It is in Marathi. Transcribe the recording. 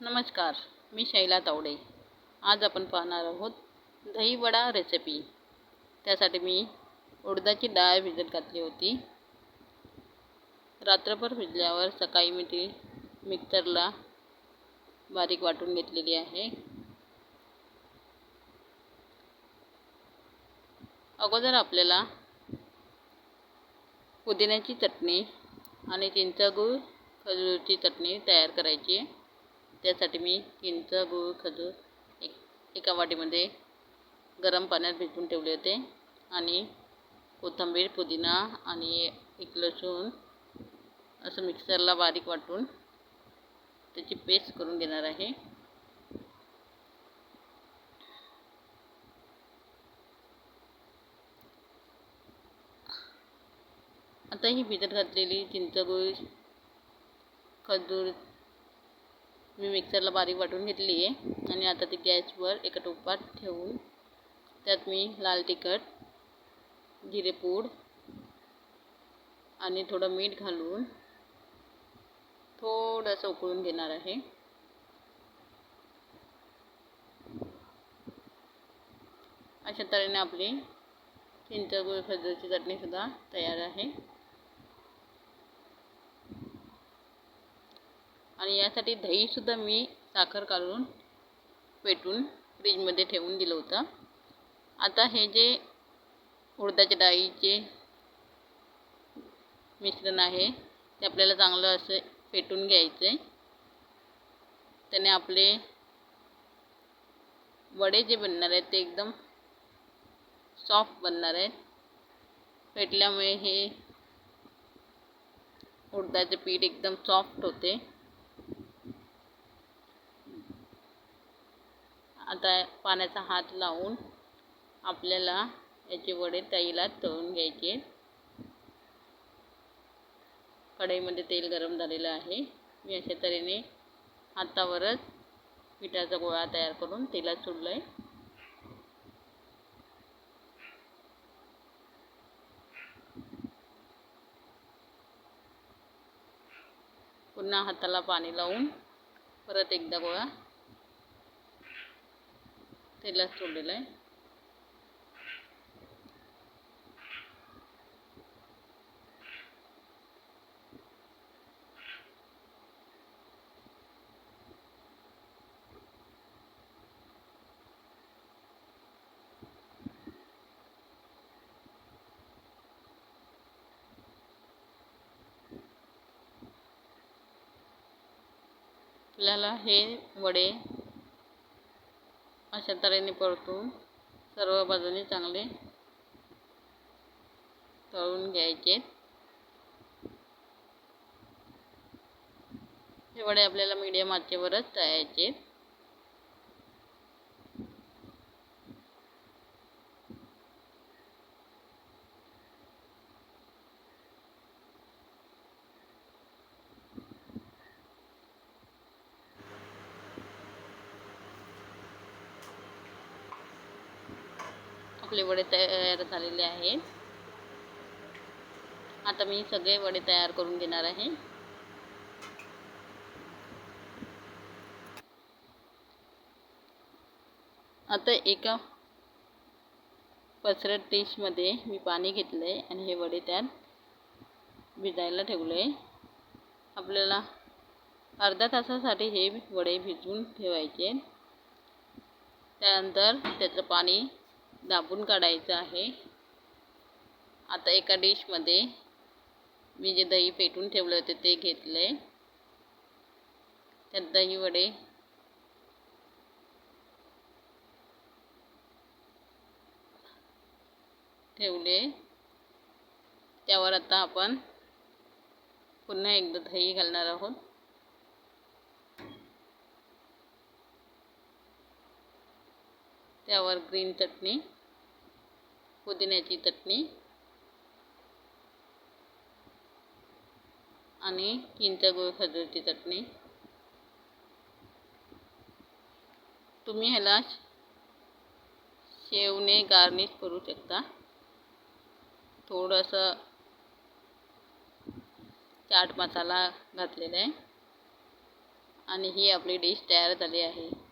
नमस्कार मी शैला तावडे. आज आपण पाहणार आहोत दहीवडा रेसिपी त्यासाठी मी उडदाची डाळ भिजत घातली होती. रात्रभर भिजल्यावर सकाळी मी ती मिक्सरला बारीक वाटून घेतलेली आहे. अगोदर आपल्याला पुदिन्याची चटणी आणि चिंचगूळ खजूरची चटणी तयार करायची आहे. त्यासाठी मी चिंच गूळ खजूर एक एका वाटीमध्ये गरम पाण्यात भिजवून ठेवले होते. आणि कोथिंबीर पुदिना आणि एक लसूण असं मिक्सरला बारीक वाटून त्याची पेस्ट करून घेणार आहे. आता ही भिजत घातलेली चिंचगुळ खजूर मी मिक्सरला बारीक वाटून घेतली आहे. आणि आता ती गॅसवर एका टोपात ठेवून त्यात मी लाल तिखट जिरेपूड आणि थोडं मीठ घालून थोडंसं उकळून घेणार आहे. अशा तऱ्हेने आपली चिंचगुळ खजूरची चटणीसुद्धा तयार आहे. आणि यासाठी दहीसुद्धा मी साखर काढून पेटून फ्रीजमध्ये ठेवून दिलं होतं. आता हे जे उडदाच्या डाळीचे मिश्रण आहे ते आपल्याला चांगलं असं पेटून घ्यायचं आहे त्याने आपले वडे जे बनणार आहेत ते एकदम सॉफ्ट बनणार आहेत. पेटल्यामुळे हे उडदाचे पीठ एकदम सॉफ्ट होते. आता पाण्याचा हात लावून आपल्याला याचे वडे तेलात तळून घ्यायचे. कढईमध्ये तेल गरम झालेलं आहे. मी अशा तऱ्हेने हातावरच पिठाचा गोळा तयार करून तेलात सोडलं आहे पुन्हा हाताला पाणी लावून परत एकदा गोळा तेलात सोडलेलं आहे. आपल्याला हे वडे अशा तऱ्हेने परतून सर्व बाजूने चांगले तळून घ्यायचे. हे वडे आपल्याला मीडियम आचेवरच तळायचे. आपले वडे तयार झालेले आहेत आता मी सगळे वडे तयार करून घेणार आहे. आता एका पसरट डिशमध्ये मी पाणी घेतलं आहे आणि हे वडे त्यात भिजायला ठेवलं आहे आपल्याला अर्धा तासासाठी हे वडे भिजवून ठेवायचे. त्यानंतर त्याचं पाणी दाबून काढायचं आहे. आता एका डिशमध्ये मी जे दही पेटून ठेवलं होते ते घेतलं आहे त्यात दही वडे. ठेवले. त्यावर आता आपण पुन्हा एकदा दही घालणार आहोत. त्यावर ग्रीन चटणी. पुदिन्याची चटणी आणि चिंचगूळ खजूरची चटणी. तुम्ही ह्याला शेवने गार्निश करू शकता. थोडंसं चाट मसाला घातलेला आहे. आणि ही आपली डिश तयार झाली आहे.